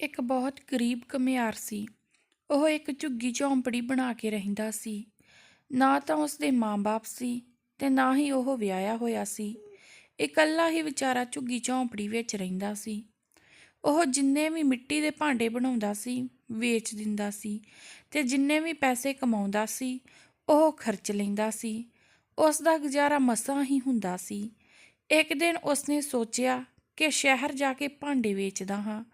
ਇੱਕ ਬਹੁਤ ਗਰੀਬ ਘੁਮਿਆਰ ਸੀ। ਉਹ ਇੱਕ ਝੁੱਗੀ ਝੌਂਪੜੀ ਬਣਾ ਕੇ ਰਹਿੰਦਾ ਸੀ। ਨਾ ਤਾਂ ਉਸਦੇ ਮਾਂ-ਬਾਪ ਸੀ ਤੇ ਨਾ ਹੀ ਉਹ ਵਿਆਹਿਆ ਹੋਇਆ ਸੀ। ਇਕੱਲਾ ਹੀ ਵਿਚਾਰਾ ਝੁੱਗੀ ਝੌਂਪੜੀ ਵਿੱਚ ਰਹਿੰਦਾ ਸੀ। ਉਹ ਜਿੰਨੇ ਵੀ ਮਿੱਟੀ ਦੇ ਭਾਂਡੇ ਬਣਾਉਂਦਾ ਸੀ, ਵੇਚ ਦਿੰਦਾ ਸੀ ਤੇ ਜਿੰਨੇ ਵੀ ਪੈਸੇ ਕਮਾਉਂਦਾ ਸੀ, ਉਹ ਖਰਚ ਲੈਂਦਾ ਸੀ। ਉਸ ਦਾ ਗੁਜ਼ਾਰਾ ਮਸਾਂ ਹੀ ਹੁੰਦਾ ਸੀ। ਇੱਕ ਦਿਨ ਉਸਨੇ ਸੋਚਿਆ ਕਿ ਸ਼ਹਿਰ ਜਾ ਕੇ ਭਾਂਡੇ ਵੇਚਦਾ ਹਾਂ।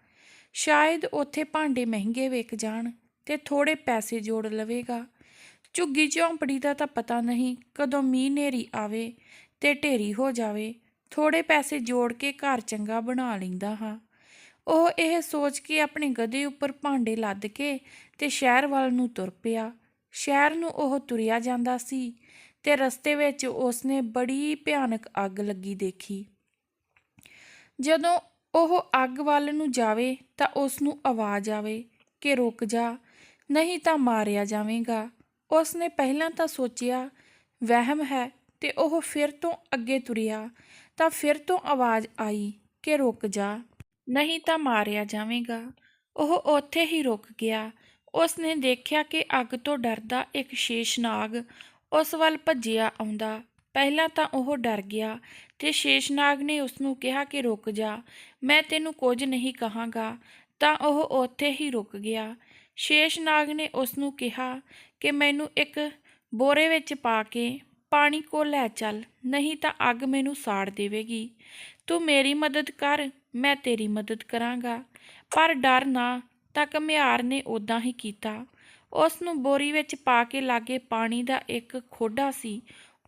ਸ਼ਾਇਦ ਉੱਥੇ ਭਾਂਡੇ ਮਹਿੰਗੇ ਵਿਕ ਜਾਣ ਤੇ ਥੋੜੇ ਪੈਸੇ ਜੋੜ ਲਵੇਗਾ। ਝੁੱਗੀ ਝੌਂਪੜੀ ਦਾ ਤਾਂ ਪਤਾ ਨਹੀਂ ਕਦੋਂ ਮੀਂਹ ਨੇਰੀ ਆਵੇ ਤੇ ਢੇਰੀ ਹੋ ਜਾਵੇ ਥੋੜੇ ਪੈਸੇ ਜੋੜ ਕੇ ਘਰ ਚੰਗਾ ਬਣਾ ਲੈਂਦਾ ਹਾਂ। ਉਹ ਇਹ ਸੋਚ ਕੇ ਆਪਣੇ ਗਧੇ ਉੱਪਰ ਭਾਂਡੇ ਲੱਦ ਕੇ ਤੇ ਸ਼ਹਿਰ ਵੱਲ ਨੂੰ ਤੁਰ ਪਿਆ। ਸ਼ਹਿਰ ਨੂੰ ਉਹ ਤੁਰਿਆ ਜਾਂਦਾ ਸੀ ਤੇ ਰਸਤੇ ਵਿੱਚ ਉਸਨੇ ਬੜੀ ਭਿਆਨਕ ਅੱਗ ਲੱਗੀ ਦੇਖੀ। ਜਦੋਂ ਉਹ ਅੱਗ ਵੱਲ ਨੂੰ ਜਾਵੇ ਤਾਂ ਉਸ ਨੂੰ ਆਵਾਜ਼ ਆਵੇ ਕਿ ਰੁਕ ਜਾ, ਨਹੀਂ ਤਾਂ ਮਾਰਿਆ ਜਾਵੇਗਾ। ਉਸ ਨੇ ਪਹਿਲਾਂ ਤਾਂ ਸੋਚਿਆ, ਵਹਿਮ ਹੈ ਤੇ ਉਹ ਫਿਰ ਤੋਂ ਅੱਗੇ ਤੁਰਿਆ, ਤਾਂ ਫਿਰ ਤੋਂ ਆਵਾਜ਼ ਆਈ ਕਿ ਰੁਕ ਜਾ, ਨਹੀਂ ਤਾਂ ਮਾਰਿਆ ਜਾਵੇਗਾ। ਉਹ ਉੱਥੇ ਹੀ ਰੁਕ ਗਿਆ। ਉਸ ਨੇ ਦੇਖਿਆ ਕਿ ਅੱਗ ਤੋਂ ਡਰਦਾ ਇੱਕ ਸ਼ੇਸ਼ਨਾਗ ਉਸ ਵੱਲ ਭੱਜਿਆ ਆਉਂਦਾ। ਪਹਿਲਾਂ ਤਾਂ ਉਹ ਡਰ ਗਿਆ ਤੇ ਸ਼ੇਸ਼ਨਾਗ ਨੇ ਉਸ ਨੂੰ ਕਿਹਾ ਕਿ ਰੁਕ ਜਾ, ਮੈਂ ਤੈਨੂੰ ਕੁਝ ਨਹੀਂ ਕਹਾਂਗਾ, ਤਾਂ ਉਹ ਉੱਥੇ ਹੀ ਰੁਕ ਗਿਆ। ਸ਼ੇਸ਼ਨਾਗ ਨੇ ਉਸ ਨੂੰ ਕਿਹਾ ਕਿ ਮੈਨੂੰ ਇੱਕ ਬੋਰੇ ਵਿੱਚ ਪਾ ਕੇ ਪਾਣੀ ਕੋਲ ਲੈ ਚੱਲ, ਨਹੀਂ ਤਾਂ ਅੱਗ ਮੈਨੂੰ ਸਾੜ ਦੇਵੇਗੀ। ਤੂੰ ਮੇਰੀ ਮਦਦ ਕਰ, ਮੈਂ ਤੇਰੀ ਮਦਦ ਕਰਾਂਗਾ। ਪਰ ਡਰ ਨਾ, ਤਾਂ ਘਮਿਆਰ ਨੇ ਉਦਾਂ ਹੀ ਕੀਤਾ। ਉਸ ਨੂੰ ਬੋਰੀ ਵਿੱਚ ਪਾ ਕੇ ਲਾਗੇ ਪਾਣੀ ਦਾ ਇੱਕ ਖੋਡਾ ਸੀ,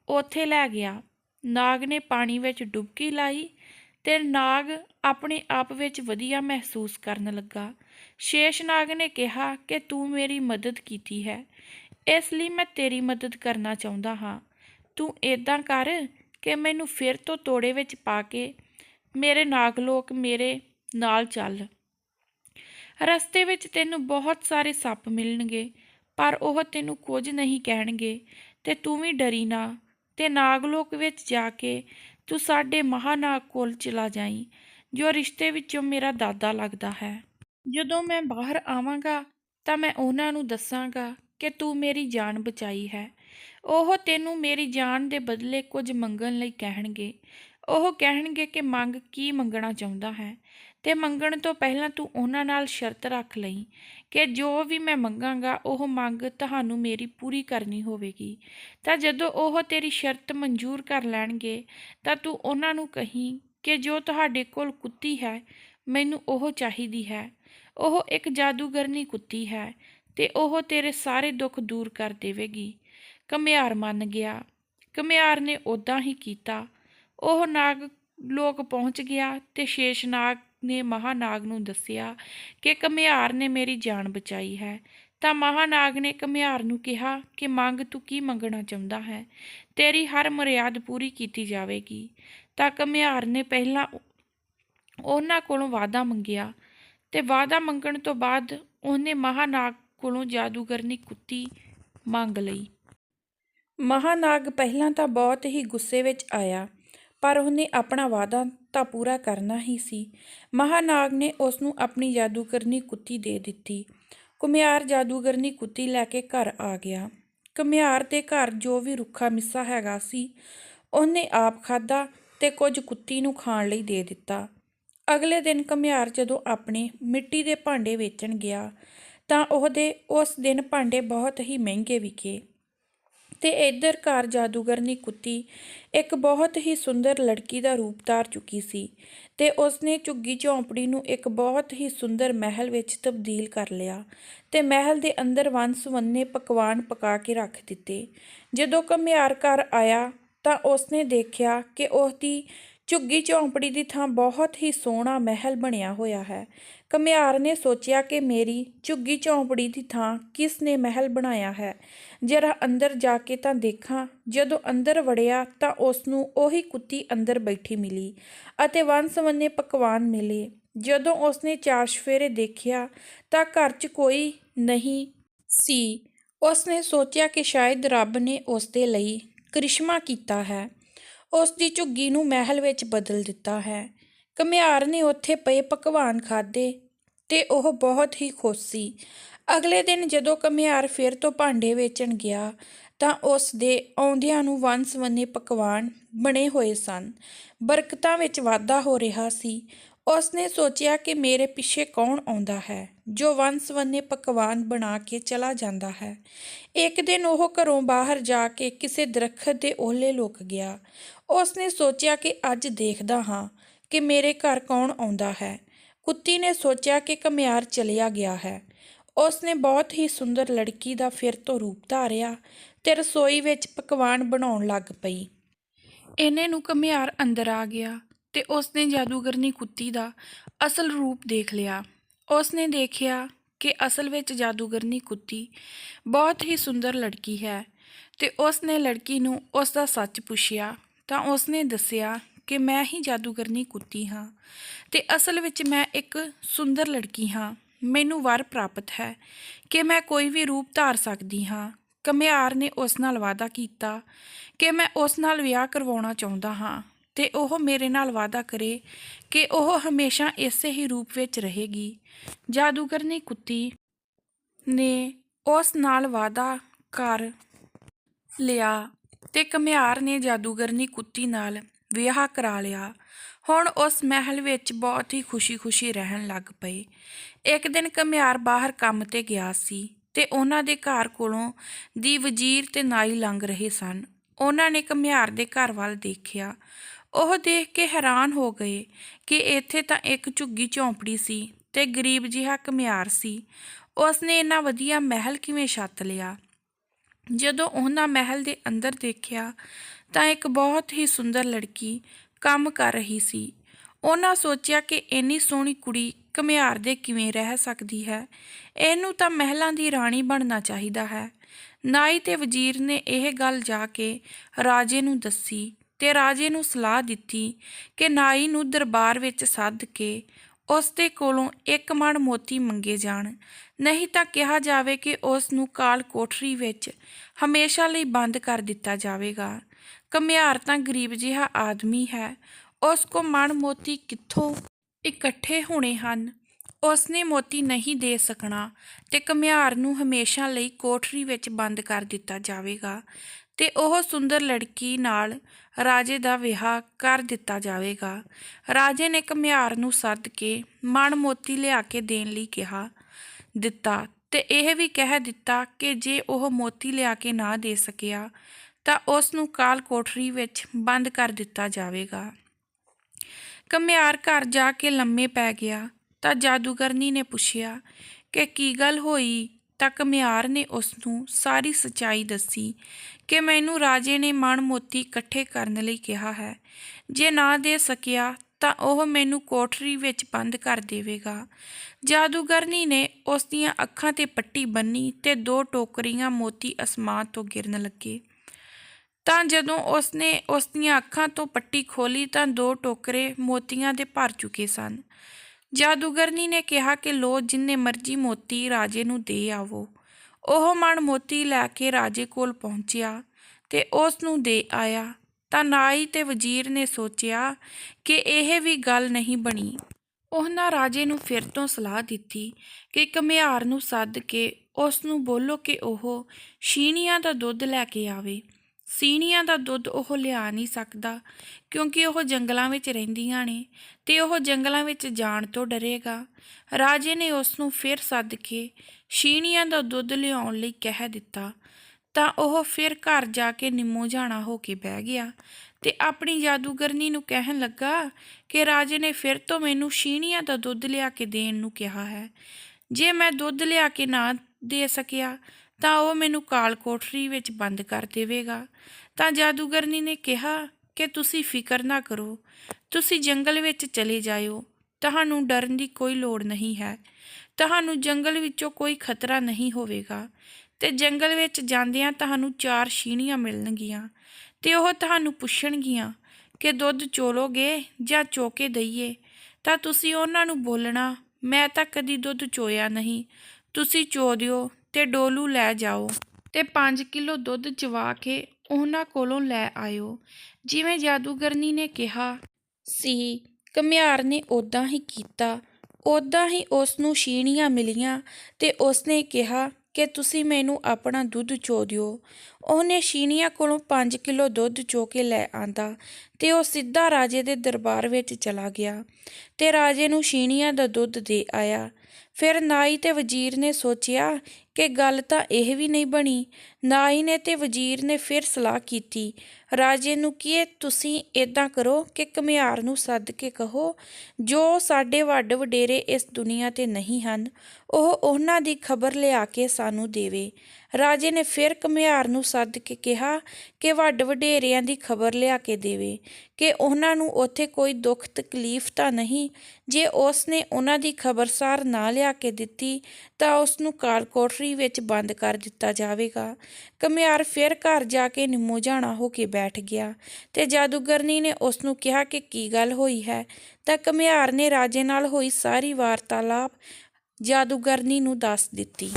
ਉੱਥੇ ਲੈ ਗਿਆ। ਨਾਗ ਨੇ ਪਾਣੀ ਵਿੱਚ ਡੁਬਕੀ ਲਾਈ ਤੇ ਨਾਗ ਆਪਣੇ ਆਪ ਵਿੱਚ ਵਧੀਆ ਮਹਿਸੂਸ ਕਰਨ ਲੱਗਾ। ਸ਼ੇਸ਼ ਨਾਗ ਨੇ ਕਿਹਾ ਕਿ ਤੂੰ ਮੇਰੀ ਮਦਦ ਕੀਤੀ ਹੈ, ਇਸ ਲਈ ਮੈਂ ਤੇਰੀ ਮਦਦ ਕਰਨਾ ਚਾਹੁੰਦਾ ਹਾਂ। ਤੂੰ ਇਦਾਂ ਕਰ ਕਿ ਮੈਨੂੰ ਫਿਰ ਤੋਂ ਤੋੜੇ ਵਿੱਚ ਪਾ ਕੇ ਮੇਰੇ ਨਾਗ ਲੋਕ ਮੇਰੇ ਨਾਲ ਚੱਲ। ਰਸਤੇ ਵਿੱਚ ਤੈਨੂੰ ਬਹੁਤ ਸਾਰੇ ਸੱਪ ਮਿਲਣਗੇ, ਪਰ ਉਹ ਤੈਨੂੰ ਕੁਝ ਨਹੀਂ ਕਹਿਣਗੇ ਤੇ ਤੂੰ ਵੀ ਡਰੀ ਨਾ। ਤੇ ਨਾਗਲੋਕ ਵਿੱਚ ਜਾ ਕੇ ਤੂੰ ਸਾਡੇ ਮਹਾਨਾਗ ਕੋਲ ਚਲਾ ਜਾਈ, ਜੋ ਰਿਸ਼ਤੇ ਵਿੱਚੋਂ ਮੇਰਾ ਦਾਦਾ ਲੱਗਦਾ ਹੈ। ਜਦੋਂ ਮੈਂ ਬਾਹਰ ਆਵਾਂਗਾ, ਤਾਂ ਮੈਂ ਉਹਨਾਂ ਨੂੰ ਦੱਸਾਂਗਾ ਕਿ ਤੂੰ ਮੇਰੀ ਜਾਨ ਬਚਾਈ ਹੈ। ਉਹ ਤੈਨੂੰ ਮੇਰੀ ਜਾਨ ਦੇ ਬਦਲੇ ਕੁਝ ਮੰਗਣ ਲਈ ਕਹਿਣਗੇ। ਉਹ ਕਹਿਣਗੇ ਕਿ ਮੰਗ ਕੀ ਮੰਗਣਾ ਚਾਹੁੰਦਾ ਹੈ? ਤੇ ਮੰਗਣ ਤੋਂ ਪਹਿਲਾਂ ਤੂੰ ਉਹਨਾਂ ਨਾਲ ਸ਼ਰਤ ਰੱਖ ਲਈ ਕਿ ਜੋ ਵੀ ਮੈਂ ਮੰਗਾਂਗਾ, ਉਹ ਮੰਗ ਤੁਹਾਨੂੰ ਮੇਰੀ ਪੂਰੀ ਕਰਨੀ ਹੋਵੇਗੀ। ਤਾਂ ਜਦੋਂ ਉਹ ਤੇਰੀ ਸ਼ਰਤ ਮਨਜ਼ੂਰ ਕਰ ਲੈਣਗੇ, ਤਾਂ ਤੂੰ ਉਹਨਾਂ ਨੂੰ ਕਹੀਂ ਕਿ ਜੋ ਤੁਹਾਡੇ ਕੋਲ ਕੁੱਤੀ ਹੈ, ਮੈਨੂੰ ਉਹ ਚਾਹੀਦੀ ਹੈ। ਉਹ ਇੱਕ ਜਾਦੂਗਰਨੀ ਕੁੱਤੀ ਹੈ ਤੇ ਉਹ ਤੇਰੇ ਸਾਰੇ ਦੁੱਖ ਦੂਰ ਕਰ ਦੇਵੇਗੀ। ਘਮਿਆਰ ਮੰਨ ਗਿਆ। ਘਮਿਆਰ ਨੇ ਉਦਾਂ ਹੀ ਕੀਤਾ। ਉਹ ਨਾਗ ਲੋਕ ਪਹੁੰਚ ਗਿਆ ਤੇ ਸ਼ੇਸ਼ਨਾਗ ਨੇ ਮਹਾਨਾਗ ਨੂੰ ਦੱਸਿਆ ਕਿ ਘਮਿਆਰ ਨੇ ਮੇਰੀ ਜਾਨ ਬਚਾਈ ਹੈ। ਤਾਂ ਮਹਾਨਾਗ ਨੇ ਘਮਿਆਰ ਨੂੰ ਕਿਹਾ ਕਿ ਮੰਗ ਤੂੰ ਕੀ ਮੰਗਣਾ ਚਾਹੁੰਦਾ ਹੈ? ਤੇਰੀ ਹਰ ਮਰਿਆਦ ਪੂਰੀ ਕੀਤੀ ਜਾਵੇਗੀ। ਤਾਂ ਘਮਿਆਰ ਨੇ ਪਹਿਲਾਂ ਉਹਨਾਂ ਕੋਲੋਂ ਵਾਅਦਾ ਮੰਗਿਆ ਤੇ ਵਾਅਦਾ ਮੰਗਣ ਤੋਂ ਬਾਅਦ ਉਹਨੇ ਮਹਾਨਾਗ ਕੋਲੋਂ ਜਾਦੂਗਰਨੀ ਕੁੱਤੀ ਮੰਗ ਲਈ। ਮਹਾਨਾਗ ਪਹਿਲਾਂ ਤਾਂ ਬਹੁਤ ਹੀ ਗੁੱਸੇ ਵਿੱਚ ਆਇਆ। ਪਰ ਉਹਨੇ ਆਪਣਾ ਵਾਅਦਾ ਤਾਂ ਪੂਰਾ ਕਰਨਾ ਹੀ ਸੀ। ਮਹਾਨਾਗ ਨੇ ਉਸ ਨੂੰ ਆਪਣੀ ਜਾਦੂਗਰਨੀ ਕੁੱਤੀ ਦੇ ਦਿੱਤੀ। ਕੁਮਿਆਰ ਜਾਦੂਗਰਨੀ ਕੁੱਤੀ ਲੈ ਕੇ ਘਰ ਆ ਗਿਆ। ਕੁਮਿਆਰ ਦੇ ਘਰ ਜੋ ਵੀ ਰੁੱਖਾ ਮਿੱਸਾ ਹੈਗਾ ਸੀ, ਉਹਨੇ ਆਪ ਖਾਦਾ ਤੇ ਕੁਝ ਕੁੱਤੀ ਨੂੰ ਖਾਣ ਲਈ ਦੇ ਦਿੱਤਾ। ਅਗਲੇ ਦਿਨ ਘੁਮਿਆਰ ਜਦੋਂ ਆਪਣੇ ਮਿੱਟੀ ਦੇ ਭਾਂਡੇ ਵੇਚਣ ਗਿਆ, ਤਾਂ ਉਹਦੇ ਉਸ ਦਿਨ ਭਾਂਡੇ ਬਹੁਤ ਹੀ ਮਹਿੰਗੇ ਵਿਕੇ। ਤੇ ਇੱਧਰ ਘਰ ਜਾਦੂਗਰਨੀ ਕੁੱਤੀ ਇੱਕ ਬਹੁਤ ਹੀ ਸੁੰਦਰ ਲੜਕੀ ਦਾ ਰੂਪ ਧਾਰ ਚੁੱਕੀ ਸੀ ਤੇ ਉਸਨੇ ਝੁੱਗੀ ਝੌਂਪੜੀ ਨੂੰ ਇੱਕ ਬਹੁਤ ਹੀ ਸੁੰਦਰ ਮਹਿਲ ਵਿੱਚ ਤਬਦੀਲ ਕਰ ਲਿਆ ਤੇ ਮਹਿਲ ਦੇ ਅੰਦਰ ਵੰਨ-ਸੁਵੰਨੇ ਪਕਵਾਨ ਪਕਾ ਕੇ ਰੱਖ ਦਿੱਤੇ। ਜਦੋਂ ਘੁਮਿਆਰ ਘਰ ਆਇਆ ਤਾਂ ਉਸਨੇ ਦੇਖਿਆ ਕਿ ਉਸ ਦੀ ਝੁੱਗੀ ਝੌਂਪੜੀ ਦੀ ਥਾਂ ਬਹੁਤ ਹੀ ਸੋਹਣਾ ਮਹਿਲ ਬਣਿਆ ਹੋਇਆ ਹੈ ਘੁਮਿਆਰ ਨੇ ਸੋਚਿਆ ਕਿ ਮੇਰੀ ਝੁੱਗੀ ਝੌਂਪੜੀ ਦੀ ਥਾਂ ਕਿਸ ਨੇ ਮਹਿਲ ਬਣਾਇਆ ਹੈ। ਜਰਾ ਅੰਦਰ ਜਾ ਕੇ ਤਾਂ ਦੇਖਾਂ, ਜਦੋਂ ਅੰਦਰ ਵੜਿਆ ਤਾਂ ਉਸ ਨੂੰ ਉਹੀ ਕੁੱਤੀ ਅੰਦਰ ਬੈਠੀ ਮਿਲੀ ਅਤੇ ਵੰਨ-ਸੁਵੰਨੇ ਪਕਵਾਨ ਮਿਲੇ। ਜਦੋਂ ਉਸਨੇ ਚਾਰ ਚਫੇਰੇ ਦੇਖਿਆ ਤਾਂ ਘਰ 'ਚ ਕੋਈ ਨਹੀਂ ਸੀ। ਉਸ ਨੇ ਸੋਚਿਆ ਕਿ ਸ਼ਾਇਦ ਰੱਬ ਨੇ ਉਸ ਦੇ ਲਈ ਕਰਿਸ਼ਮਾ ਕੀਤਾ ਹੈ। ਉਸ ਦੀ ਝੁੱਗੀ ਨੂੰ ਮਹਿਲ ਵਿੱਚ ਬਦਲ ਦਿੱਤਾ ਹੈ। ਘੁਮਿਆਰ ਨੇ ਉੱਥੇ ਪਏ ਪਕਵਾਨ ਖਾਦੇ ਤੇ ਉਹ ਬਹੁਤ ਹੀ ਖੁਸ਼ ਸੀ। ਅਗਲੇ ਦਿਨ ਜਦੋਂ ਘੁਮਿਆਰ ਫਿਰ ਤੋਂ ਭਾਂਡੇ ਵੇਚਣ ਗਿਆ ਤਾਂ ਉਸ ਦੇ ਆਉਂਦਿਆਂ ਨੂੰ ਵੰਨ-ਸਵੰਨੇ ਪਕਵਾਨ ਬਣੇ ਹੋਏ ਸਨ। ਬਰਕਤਾਂ ਵਿੱਚ ਵਾਧਾ ਹੋ ਰਿਹਾ ਸੀ। ਉਸ ਨੇ ਸੋਚਿਆ ਕਿ ਮੇਰੇ ਪਿੱਛੇ ਕੌਣ ਆਉਂਦਾ ਹੈ ਜੋ ਵੰਨ-ਸਵੰਨੇ ਪਕਵਾਨ ਬਣਾ ਕੇ ਚਲਾ ਜਾਂਦਾ ਹੈ। ਇੱਕ ਦਿਨ ਉਹ ਘਰੋਂ ਬਾਹਰ ਜਾ ਕੇ ਕਿਸੇ ਦਰਖਤ ਦੇ ਓਹਲੇ ਲੁਕ ਗਿਆ। ਉਸ ਨੇ ਸੋਚਿਆ ਕਿ ਅੱਜ ਦੇਖਦਾ ਹਾਂ। ਕਿ ਮੇਰੇ ਘਰ ਕੌਣ ਆਉਂਦਾ ਹੈ? ਕੁੱਤੀ ਨੇ ਸੋਚਿਆ ਕਿ ਘਮਿਆਰ ਚਲਿਆ ਗਿਆ ਹੈ। ਉਸ ਨੇ ਬਹੁਤ ਹੀ ਸੁੰਦਰ ਲੜਕੀ ਦਾ ਫਿਰ ਤੋਂ ਰੂਪ ਧਾਰਿਆ ਤੇ ਰਸੋਈ ਵਿੱਚ ਪਕਵਾਨ ਬਣਾਉਣ ਲੱਗ ਪਈ। ਇਹਨੇ ਨੂੰ ਘਮਿਆਰ ਅੰਦਰ ਆ ਗਿਆ ਤੇ ਉਸ ਨੇ ਜਾਦੂਗਰਨੀ ਕੁੱਤੀ ਦਾ ਅਸਲ ਰੂਪ ਦੇਖ ਲਿਆ। ਉਸ ਨੇ ਦੇਖਿਆ ਕਿ ਅਸਲ ਵਿੱਚ ਜਾਦੂਗਰਨੀ ਕੁੱਤੀ ਬਹੁਤ ਹੀ ਸੁੰਦਰ ਲੜਕੀ ਹੈ ਤੇ ਉਸ ਨੇ ਲੜਕੀ ਨੂੰ ਉਸ ਦਾ ਸੱਚ ਪੁੱਛਿਆ ਤਾਂ ਉਸ ਨੇ ਦੱਸਿਆ ਕਿ ਮੈਂ ਹੀ ਜਾਦੂਗਰਨੀ ਕੁੱਤੀ ਹਾਂ ਤੇ ਅਸਲ ਵਿੱਚ ਮੈਂ ਇੱਕ ਸੁੰਦਰ ਲੜਕੀ ਹਾਂ। ਮੈਨੂੰ ਵਰ ਪ੍ਰਾਪਤ ਹੈ ਕਿ ਮੈਂ ਕੋਈ ਵੀ ਰੂਪ ਧਾਰ ਸਕਦੀ ਹਾਂ। ਘੁਮਿਆਰ ਨੇ ਉਸ ਨਾਲ ਵਾਅਦਾ ਕੀਤਾ ਕਿ ਮੈਂ ਉਸ ਨਾਲ ਵਿਆਹ ਕਰਵਾਉਣਾ ਚਾਹੁੰਦਾ ਹਾਂ ਤੇ ਉਹ ਮੇਰੇ ਨਾਲ ਵਾਅਦਾ ਕਰੇ ਕਿ ਉਹ ਹਮੇਸ਼ਾ ਇਸੇ ਹੀ ਰੂਪ ਵਿੱਚ ਰਹੇਗੀ। ਜਾਦੂਗਰਨੀ ਕੁੱਤੀ ਨੇ ਉਸ ਨਾਲ ਵਾਅਦਾ ਕਰ ਲਿਆ ਤੇ ਘੁਮਿਆਰ ਨੇ ਜਾਦੂਗਰਨੀ ਕੁੱਤੀ ਨਾਲ ਵਿਆਹ ਕਰਾ ਲਿਆ। ਹੁਣ ਉਸ ਮਹਿਲ ਵਿੱਚ ਬਹੁਤ ਹੀ ਖੁਸ਼ੀ-ਖੁਸ਼ੀ ਰਹਿਣ ਲੱਗ ਪਏ ਇੱਕ ਦਿਨ ਘੁਮਿਆਰ ਬਾਹਰ ਕੰਮ ਤੇ ਗਿਆ ਸੀ ਤੇ ਉਹਨਾਂ ਦੇ ਘਰ ਕੋਲੋਂ ਦੀ ਵਜ਼ੀਰ ਤੇ ਨਾਈ ਲੰਘ ਰਹੇ ਸਨ। ਉਹਨਾਂ ਨੇ ਘੁਮਿਆਰ ਦੇ ਘਰ ਵੱਲ ਦੇਖਿਆ। ਉਹ ਦੇਖ ਕੇ ਹੈਰਾਨ ਹੋ ਗਏ ਕਿ ਇੱਥੇ ਤਾਂ ਇੱਕ ਝੁੱਗੀ ਝੌਂਪੜੀ ਸੀ ਤੇ ਗਰੀਬ ਜਿਹਾ ਘੁਮਿਆਰ ਸੀ। ਉਸ ਨੇ ਇੰਨਾ ਵਧੀਆ ਮਹਿਲ ਕਿਵੇਂ ਛੱਤ ਲਿਆ? ਜਦੋਂ ਉਹਨਾਂ ਮਹਿਲ ਦੇ ਅੰਦਰ ਦੇਖਿਆ ਤਾਂ ਇੱਕ ਬਹੁਤ ਹੀ ਸੁੰਦਰ ਲੜਕੀ ਕੰਮ ਕਰ ਰਹੀ ਸੀ। ਉਹਨਾਂ ਸੋਚਿਆ ਕਿ ਇੰਨੀ ਸੋਹਣੀ ਕੁੜੀ ਘਮਿਆਰ ਦੇ ਕਿਵੇਂ ਰਹਿ ਸਕਦੀ ਹੈ। ਇਹਨੂੰ ਤਾਂ ਮਹਿਲਾਂ ਦੀ ਰਾਣੀ ਬਣਨਾ ਚਾਹੀਦਾ ਹੈ। ਨਾਈ ਤੇ ਵਜ਼ੀਰ ਨੇ ਇਹ ਗੱਲ ਜਾ ਕੇ ਰਾਜੇ ਨੂੰ ਦੱਸੀ ਤੇ ਰਾਜੇ ਨੂੰ ਸਲਾਹ ਦਿੱਤੀ ਕਿ ਨਾਈ ਨੂੰ ਦਰਬਾਰ ਵਿੱਚ ਸੱਦ ਕੇ ਉਸ ਦੇ ਕੋਲੋਂ ਇੱਕ ਮਣ ਮੋਤੀ ਮੰਗੇ ਜਾਣ। ਨਹੀਂ ਤਾਂ ਕਿਹਾ ਜਾਵੇ ਕਿ ਉਸ ਨੂੰ ਕਾਲ ਕੋਠਰੀ ਵਿੱਚ ਹਮੇਸ਼ਾ ਲਈ ਬੰਦ ਕਰ ਦਿੱਤਾ ਜਾਵੇਗਾ। ਘੁਮਿਆਰ ਤਾਂ ਗਰੀਬ ਜਿਹਾ ਆਦਮੀ ਹੈ। ਉਸ ਕੋ ਮਣ ਮੋਤੀ ਕਿੱਥੋਂ ਇਕੱਠੇ ਹੋਣੇ ਹਨ? ਉਸ ਨੇ ਮੋਤੀ ਨਹੀਂ ਦੇ ਸਕਣਾ ਤੇ ਘੁਮਿਆਰ ਨੂੰ ਹਮੇਸ਼ਾ ਲਈ ਕੋਠਰੀ ਵਿੱਚ ਬੰਦ ਕਰ ਦਿੱਤਾ ਜਾਵੇਗਾ ਤੇ ਉਹ ਸੁੰਦਰ ਲੜਕੀ ਨਾਲ ਰਾਜੇ ਦਾ ਵਿਆਹ ਕਰ ਦਿੱਤਾ ਜਾਵੇਗਾ। ਰਾਜੇ ਨੇ ਘੁਮਿਆਰ ਨੂੰ ਸੱਦ ਕੇ ਮਣ ਮੋਤੀ ਲਿਆ ਕੇ ਦੇਣ ਲਈ ਕਿਹਾ, ਦਿੱਤਾ ਤੇ ਇਹ ਵੀ ਕਹਿ ਦਿੱਤਾ ਕਿ ਜੇ ਉਹ ਮੋਤੀ ਲਿਆ ਕੇ ਨਾ ਦੇ ਸਕਿਆ ਤਾਂ ਉਸ ਨੂੰ ਕਾਲ ਕੋਠਰੀ ਵਿੱਚ ਬੰਦ ਕਰ ਦਿੱਤਾ ਜਾਵੇਗਾ। ਘੁਮਿਆਰ ਘਰ ਜਾ ਕੇ ਲੰਮੇ ਪੈ ਗਿਆ ਤਾਂ ਜਾਦੂਗਰਨੀ ਨੇ ਪੁੱਛਿਆ ਕਿ ਕੀ ਗੱਲ ਹੋਈ? ਤਾਂ ਘੁਮਿਆਰ ਨੇ ਉਸ ਨੂੰ ਸਾਰੀ ਸਚਾਈ ਦੱਸੀ ਕਿ ਮੈਨੂੰ ਰਾਜੇ ਨੇ ਮਣ ਮੋਤੀ ਇਕੱਠੇ ਕਰਨ ਲਈ ਕਿਹਾ ਹੈ। ਜੇ ਨਾ ਦੇ ਸਕਿਆ ਤਾਂ ਉਹ ਮੈਨੂੰ ਕੋਠਰੀ ਵਿੱਚ ਬੰਦ ਕਰ ਦੇਵੇਗਾ। ਜਾਦੂਗਰਨੀ ਨੇ ਉਸ ਦੀਆਂ ਅੱਖਾਂ ਤੇ ਪੱਟੀ ਬੰਨੀ ਤੇ ਦੋ ਟੋਕਰੀਆਂ ਮੋਤੀ ਅਸਮਾਨ ਤੋਂ ਗਿਰਨ ਲੱਗੇ। ਤਾਂ ਜਦੋਂ ਉਸਨੇ ਉਸ ਦੀਆਂ ਅੱਖਾਂ ਤੋਂ ਪੱਟੀ ਖੋਲੀ ਤਾਂ ਦੋ ਟੋਕਰੇ ਮੋਤੀਆਂ ਦੇ ਭਰ ਚੁੱਕੇ ਸਨ। ਜਾਦੂਗਰਨੀ ਨੇ ਕਿਹਾ ਕਿ ਲੋ, ਜਿੰਨੇ ਮਰਜ਼ੀ ਮੋਤੀ ਰਾਜੇ ਨੂੰ ਦੇ ਆਵੋ। ਉਹ ਮਣ ਮੋਤੀ ਲੈ ਕੇ ਰਾਜੇ ਕੋਲ ਪਹੁੰਚਿਆ ਤੇ ਉਸ ਨੂੰ ਦੇ ਆਇਆ। ਤਾਂ ਨਾਈ ਤੇ ਵਜ਼ੀਰ ਨੇ ਸੋਚਿਆ ਕਿ ਇਹ ਵੀ ਗੱਲ ਨਹੀਂ ਬਣੀ। ਉਹਨਾਂ ਰਾਜੇ ਨੂੰ ਫਿਰ ਤੋਂ ਸਲਾਹ ਦਿੱਤੀ ਕਿ ਘੁਮਿਆਰ ਨੂੰ ਸੱਦ ਕੇ ਉਸ ਨੂੰ ਬੋਲੋ ਕਿ ਉਹ ਸ਼ੀਣੀਆਂ ਦਾ ਦੁੱਧ ਲੈ ਕੇ ਆਵੇ। ਸੀਣੀਆਂ ਦਾ ਦੁੱਧ ਉਹ ਲਿਆ ਨਹੀਂ ਸਕਦਾ, ਕਿਉਂਕਿ ਉਹ ਜੰਗਲਾਂ ਵਿੱਚ ਰਹਿੰਦੀਆਂ ਨੇ ਤੇ ਉਹ ਜੰਗਲਾਂ ਵਿੱਚ ਜਾਣ ਤੋਂ ਡਰੇਗਾ। ਰਾਜੇ ਨੇ ਉਸ ਨੂੰ ਫਿਰ ਸੱਦ ਕੇ ਸ਼ੀਣੀਆਂ ਦਾ ਦੁੱਧ ਲਿਆਉਣ ਲਈ ਕਹਿ ਦਿੱਤਾ, ਤਾਂ ਉਹ ਫਿਰ ਘਰ ਜਾ ਕੇ ਨਿੰਮੋ ਜਾਣਾ ਹੋ ਕੇ ਬਹਿ ਗਿਆ ਤੇ ਆਪਣੀ ਜਾਦੂਗਰਨੀ ਨੂੰ ਕਹਿਣ ਲੱਗਾ ਕਿ ਰਾਜੇ ਨੇ ਫਿਰ ਤੋਂ ਮੈਨੂੰ ਸ਼ੀਣੀਆਂ ਦਾ ਦੁੱਧ ਲਿਆ ਕੇ ਦੇਣ ਨੂੰ ਕਿਹਾ ਹੈ। ਜੇ ਮੈਂ ਦੁੱਧ ਲਿਆ ਕੇ ਨਾ ਦੇ ਸਕਿਆ ਤਾਂ ਉਹ ਮੈਨੂੰ ਕਾਲ ਕੋਠਰੀ ਵਿੱਚ ਬੰਦ ਕਰ ਦੇਵੇਗਾ। ਤਾਂ ਜਾਦੂਗਰਨੀ ਨੇ ਕਿਹਾ ਕਿ ਤੁਸੀਂ ਫਿਕਰ ਨਾ ਕਰੋ। ਤੁਸੀਂ ਜੰਗਲ ਵਿੱਚ ਚਲੇ ਜਾਇਓ। ਤੁਹਾਨੂੰ ਡਰਨ ਦੀ ਕੋਈ ਲੋੜ ਨਹੀਂ ਹੈ। ਤੁਹਾਨੂੰ ਜੰਗਲ ਵਿੱਚੋਂ ਕੋਈ ਖਤਰਾ ਨਹੀਂ ਹੋਵੇਗਾ। ਤੇ ਜੰਗਲ ਵਿੱਚ ਜਾਂਦਿਆਂ ਤੁਹਾਨੂੰ ਚਾਰ ਛੀਣੀਆਂ ਮਿਲਣਗੀਆਂ ਤੇ ਉਹ ਤੁਹਾਨੂੰ ਪੁੱਛਣਗੀਆਂ ਕਿ ਦੁੱਧ ਚੋਲੋਗੇ ਜਾਂ ਚੋਕੇ ਦਈਏ। ਤਾਂ ਤੁਸੀਂ ਉਹਨਾਂ ਨੂੰ ਬੋਲਣਾ, ਮੈਂ ਤਾਂ ਕਦੀ ਦੁੱਧ ਚੋਇਆ ਨਹੀਂ। ਤੁਸੀਂ ਚੋ ਦਿਓ ਤੇ ਡੋਲੂ ਲੈ ਜਾਓ ਤੇ 5 ਕਿਲੋ ਦੁੱਧ ਚਵਾ ਕੇ ਉਹਨਾਂ ਕੋਲੋਂ ਲੈ ਆਇਓ। ਜਿਵੇਂ ਜਾਦੂਗਰਨੀ ਨੇ ਕਿਹਾ, ਸੀ ਘੁਮਿਆਰ ਨੇ ਉਦਾਂ ਹੀ ਕੀਤਾ। ਉਦਾਂ ਹੀ ਉਸ ਨੂੰ ਛੀਣੀਆਂ ਮਿਲੀਆਂ ਤੇ ਉਸਨੇ ਕਿਹਾ ਕਿ ਤੁਸੀਂ ਮੈਨੂੰ ਆਪਣਾ ਦੁੱਧ ਚੋ ਦਿਓ। ਉਹਨੇ ਛੀਣੀਆਂ ਕੋਲੋਂ 5 ਕਿਲੋ ਦੁੱਧ ਚੋ ਕੇ ਲੈ ਆਂਦਾ ਤੇ ਉਹ ਸਿੱਧਾ ਰਾਜੇ ਦੇ ਦਰਬਾਰ ਵਿੱਚ ਚਲਾ ਗਿਆ ਤੇ ਰਾਜੇ ਨੂੰ ਛੀਣੀਆਂ ਦਾ ਦੁੱਧ ਦੇ ਆਇਆ। ਫਿਰ ਨਾਈ ਤੇ ਵਜ਼ੀਰ ਨੇ ਸੋਚਿਆ ਕਿ ਗੱਲ ਤਾਂ ਇਹ ਵੀ ਨਹੀਂ ਬਣੀ ਨਾਈ ਨੇ ਤੇ ਵਜ਼ੀਰ ਨੇ ਫਿਰ ਸਲਾਹ ਕੀਤੀ। ਰਾਜੇ ਨੂੰ ਕੀ ਤੁਸੀਂ ਇਦਾਂ ਕਰੋ ਕਿ ਘੁਮਿਆਰ ਨੂੰ ਸੱਦ ਕੇ ਕਹੋ, ਜੋ ਸਾਡੇ ਵੱਡ ਵਡੇਰੇ ਇਸ ਦੁਨੀਆ ਤੇ ਨਹੀਂ ਹਨ, ਉਹ ਉਹਨਾਂ ਦੀ ਖਬਰ ਲਿਆ ਕੇ ਸਾਨੂੰ ਦੇਵੇ। ਰਾਜੇ ਨੇ ਫਿਰ ਘੁਮਿਆਰ ਨੂੰ ਸੱਦ ਕੇ ਕਿਹਾ ਕਿ ਵੱਡ ਵਡੇਰਿਆਂ ਦੀ ਖਬਰ ਲਿਆ ਕੇ ਦੇਵੇ, ਕਿ ਉਹਨਾਂ ਨੂੰ ਉੱਥੇ ਕੋਈ ਦੁੱਖ ਤਕਲੀਫ ਤਾਂ ਨਹੀਂ, ਜੇ ਉਸ ਨੇ ਉਹਨਾਂ ਦੀ ਖਬਰਸਾਰ ਨਾ ਲਿਆ ਕੇ ਦਿੱਤੀ ਤਾਂ ਉਸ ਨੂੰ ਕਾਲ ਕੋਠਰੀ ਵਿੱਚ ਬੰਦ ਕਰ ਦਿੱਤਾ ਜਾਵੇਗਾ। ਘੁਮਿਆਰ ਫਿਰ ਘਰ ਜਾ ਕੇ ਨਿੰਮੋ ਜਾਣਾ ਹੋ ਕੇ ਬੈਠ ਗਿਆ ਤੇ ਜਾਦੂਗਰਨੀ ਨੇ ਉਸ ਨੂੰ ਕਿਹਾ ਕਿ ਕੀ ਗੱਲ ਹੋਈ ਹੈ? ਤਾਂ ਘੁਮਿਆਰ ਨੇ ਰਾਜੇ ਨਾਲ ਹੋਈ ਸਾਰੀ ਵਾਰਤਾਲਾਪ ਜਾਦੂਗਰਨੀ ਨੂੰ ਦੱਸ ਦਿੱਤੀ।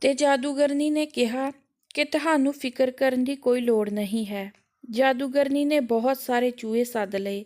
ਤੇ ਜਾਦੂਗਰਨੀ ਨੇ ਕਿਹਾ ਕਿ ਤੁਹਾਨੂੰ ਫਿਕਰ ਕਰਨ ਦੀ ਕੋਈ ਲੋੜ ਨਹੀਂ ਹੈ। ਜਾਦੂਗਰਨੀ ਨੇ ਬਹੁਤ ਸਾਰੇ ਚੂਹੇ ਸੱਦ ਲਏ।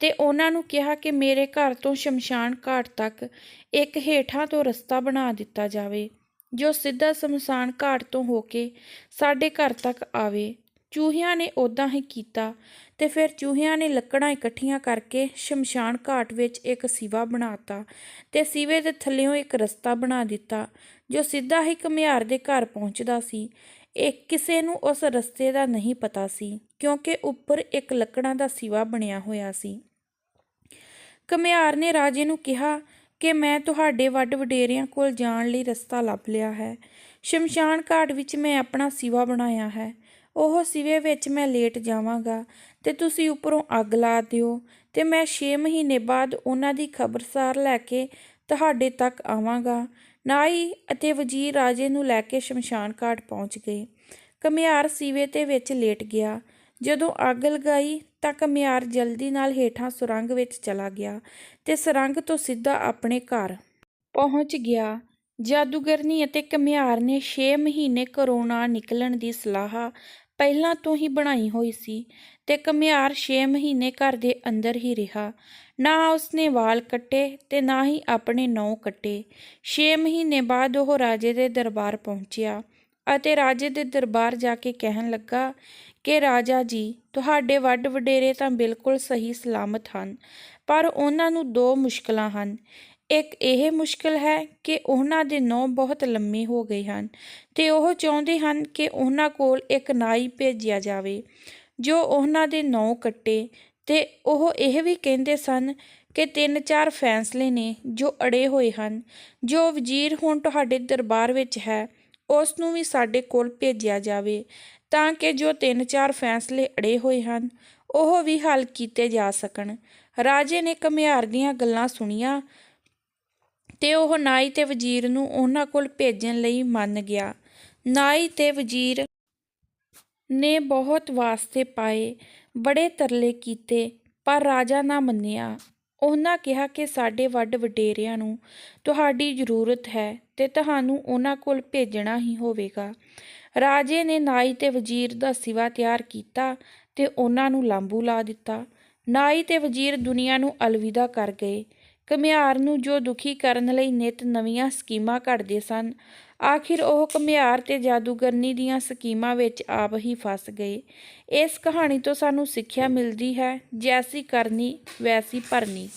ਤੇ ਉਹਨਾਂ ਨੂੰ ਕਿਹਾ ਕਿ ਮੇਰੇ ਘਰ ਤੋਂ ਸ਼ਮਸ਼ਾਨ ਘਾਟ ਤੱਕ ਇੱਕ ਹੇਠਾਂ ਤੋਂ ਰਸਤਾ ਬਣਾ ਦਿੱਤਾ ਜਾਵੇ, ਜੋ ਸਿੱਧਾ ਸ਼ਮਸ਼ਾਨ ਘਾਟ ਤੋਂ ਹੋ ਕੇ ਸਾਡੇ ਘਰ ਤੱਕ ਆਵੇ। ਚੂਹਿਆਂ ਨੇ ਉਦਾਂ ਹੀ ਕੀਤਾ ਤੇ ਫਿਰ ਚੂਹਿਆਂ ਨੇ ਲੱਕੜਾਂ ਇਕੱਠੀਆਂ ਕਰਕੇ ਸ਼ਮਸ਼ਾਨ ਘਾਟ ਵਿੱਚ ਇੱਕ ਸਿਵਾ ਬਣਾਤਾ ਤੇ ਸਿਵੇ ਦੇ ਥੱਲਿਓਂ ਇੱਕ ਰਸਤਾ ਬਣਾ ਦਿੱਤਾ, ਜੋ ਸਿੱਧਾ ਹੀ ਘੁਮਿਆਰ ਦੇ ਘਰ ਪਹੁੰਚਦਾ ਸੀ। ਇਹ ਕਿਸੇ ਨੂੰ ਉਸ ਰਸਤੇ ਦਾ ਨਹੀਂ ਪਤਾ ਸੀ, ਕਿਉਂਕਿ ਉੱਪਰ ਇੱਕ ਲੱਕੜਾਂ ਦਾ ਸਿਵਾ ਬਣਿਆ ਹੋਇਆ ਸੀ। ਘਮਿਆਰ ਨੇ ਰਾਜੇ ਨੂੰ ਕਿਹਾ ਕਿ ਮੈਂ ਤੁਹਾਡੇ ਵੱਡ ਵਡੇਰਿਆਂ ਕੋਲ ਜਾਣ ਲਈ ਰਸਤਾ ਲੱਭ ਲਿਆ ਹੈ। ਸ਼ਮਸ਼ਾਨ ਘਾਟ ਵਿੱਚ ਮੈਂ ਆਪਣਾ ਸਿਵਾ ਬਣਾਇਆ ਹੈ। ਉਹ ਸਿਵੇ ਵਿੱਚ ਮੈਂ ਲੇਟ ਜਾਵਾਂਗਾ ਤੇ ਤੁਸੀਂ ਉੱਪਰੋਂ ਅੱਗ ਲਾ ਦਿਓ ਤੇ ਮੈਂ 6 ਮਹੀਨੇ ਬਾਅਦ ਉਹਨਾਂ ਦੀ ਖਬਰਸਾਰ ਲੈ ਕੇ ਤੁਹਾਡੇ ਤੱਕ ਆਵਾਂਗਾ। ਨਾਈ ਅਤੇ ਵਜ਼ੀਰ ਰਾਜੇ ਨੂੰ ਲੈ ਕੇ ਸ਼ਮਸ਼ਾਨ ਘਾਟ ਪਹੁੰਚ ਗਏ। ਘੁਮਿਆਰ ਸੀਵੇ ਤੇ ਵਿੱਚ ਲੇਟ ਗਿਆ। ਜਦੋਂ ਅੱਗ ਲਗਾਈ ਤਾਂ ਘੁਮਿਆਰ ਜਲਦੀ ਨਾਲ ਹੇਠਾਂ ਸੁਰੰਗ ਵਿੱਚ ਚਲਾ ਗਿਆ ਤੇ ਸੁਰੰਗ ਤੋਂ ਸਿੱਧਾ ਆਪਣੇ ਘਰ ਪਹੁੰਚ ਗਿਆ। ਜਾਦੂਗਰਨੀ ਅਤੇ ਘੁਮਿਆਰ ਨੇ 6 ਮਹੀਨੇ ਘਰੋਂ ਨਾ ਨਿਕਲਣ ਦੀ ਸਲਾਹ ਪਹਿਲਾਂ ਤੋਂ ਹੀ ਬਣਾਈ ਹੋਈ ਸੀ ਤੇ ਘੁਮਿਆਰ 6 ਮਹੀਨੇ ਘਰ ਦੇ ਅੰਦਰ ਹੀ ਰਿਹਾ। ਨਾ ਉਸਨੇ ਵਾਲ ਕੱਟੇ ਤੇ ਨਾ ਹੀ ਆਪਣੇ ਨੌ ਕੱਟੇ। 6 ਮਹੀਨੇ ਬਾਅਦ ਉਹ ਰਾਜੇ ਦੇ ਦਰਬਾਰ ਪਹੁੰਚਿਆ ਅਤੇ ਰਾਜੇ ਦੇ ਦਰਬਾਰ ਜਾ ਕੇ ਕਹਿਣ ਲੱਗਾ ਕਿ ਰਾਜਾ ਜੀ, ਤੁਹਾਡੇ ਵੱਡ ਵਡੇਰੇ ਤਾਂ ਬਿਲਕੁਲ ਸਹੀ ਸਲਾਮਤ ਹਨ, ਪਰ ਉਹਨਾਂ ਨੂੰ ਦੋ ਮੁਸ਼ਕਲਾਂ ਹਨ। ਇੱਕ ਇਹ ਮੁਸ਼ਕਲ ਹੈ ਕਿ ਉਹਨਾਂ ਦੇ ਨੌ ਬਹੁਤ ਲੰਮੇ ਹੋ ਗਏ ਹਨ ਤੇ ਉਹ ਚਾਹੁੰਦੇ ਹਨ ਕਿ ਉਹਨਾਂ ਕੋਲ ਇੱਕ ਨਾਈ ਭੇਜਿਆ ਜਾਵੇ, ਜੋ ਉਹਨਾਂ ਦੇ ਨੌ ਕੱਟੇ ਤੇ ਉਹ ਇਹ ਵੀ ਕਹਿੰਦੇ ਸਨ ਕਿ ਤਿੰਨ ਚਾਰ ਫੈਸਲੇ ਨੇ ਜੋ ਅੜੇ ਹੋਏ ਹਨ, ਜੋ ਵਜ਼ੀਰ ਹੁਣ ਤੁਹਾਡੇ ਦਰਬਾਰ ਵਿੱਚ ਹੈ, ਉਸ ਨੂੰ ਵੀ ਸਾਡੇ ਕੋਲ ਭੇਜਿਆ ਜਾਵੇ। ਤਾਂ ਕਿ ਜੋ ਤਿੰਨ ਚਾਰ ਫੈਸਲੇ ਅੜੇ ਹੋਏ ਹਨ, ਉਹ ਵੀ ਹੱਲ ਕੀਤੇ ਜਾ ਸਕਣ। ਰਾਜੇ ਨੇ ਘੁਮਿਆਰ ਦੀਆਂ ਗੱਲਾਂ ਸੁਣੀਆਂ ਤੇ ਉਹ ਨਾਈ ਤੇ ਵਜ਼ੀਰ ਨੂੰ ਉਹਨਾਂ ਕੋਲ ਭੇਜਣ ਲਈ ਮੰਨ ਗਿਆ। ਨਾਈ ਤੇ ਵਜ਼ੀਰ ਨੇ ਬਹੁਤ ਵਾਸਤੇ ਪਾਏ, ਬੜੇ ਤਰਲੇ ਕੀਤੇ, ਪਰ ਰਾਜਾ ਨਾ ਮੰਨਿਆ। ਉਹਨਾਂ ਕਿਹਾ ਕਿ ਸਾਡੇ ਵੱਡ ਵਡੇਰਿਆਂ ਨੂੰ ਤੁਹਾਡੀ ਜ਼ਰੂਰਤ ਹੈ ਤੇ ਤੁਹਾਨੂੰ ਉਹਨਾਂ ਕੋਲ ਭੇਜਣਾ ਹੀ ਹੋਵੇਗਾ। ਰਾਜੇ ਨੇ ਨਾਈ ਤੇ ਵਜ਼ੀਰ ਦਾ ਸਿਵਾ ਤਿਆਰ ਕੀਤਾ ਤੇ ਉਹਨਾਂ ਨੂੰ ਲਾਂਬੂ ਲਾ ਦਿੱਤਾ। ਨਾਈ ਤੇ ਵਜ਼ੀਰ ਦੁਨੀਆ ਨੂੰ ਅਲਵਿਦਾ ਕਰ ਗਏ। ਘੁਮਿਆਰ ਨੂੰ ਜੋ ਦੁਖੀ ਕਰਨ ਲਈ ਨਿਤ ਨਵੀਆਂ ਸਕੀਮਾਂ ਘੜਦੇ ਸਨ, ਆਖਿਰ ਉਹ ਘੁਮਿਆਰ ਤੇ ਜਾਦੂਗਰਨੀ ਦੀਆਂ ਸਕੀਮਾਂ ਵਿੱਚ ਆਪ ਹੀ ਫਸ ਗਏ। ਇਸ ਕਹਾਣੀ ਤੋਂ ਸਾਨੂੰ ਸਿੱਖਿਆ ਮਿਲਦੀ ਹੈ, ਜੈਸੀ ਕਰਨੀ, ਵੈਸੀ ਭਰਨੀ।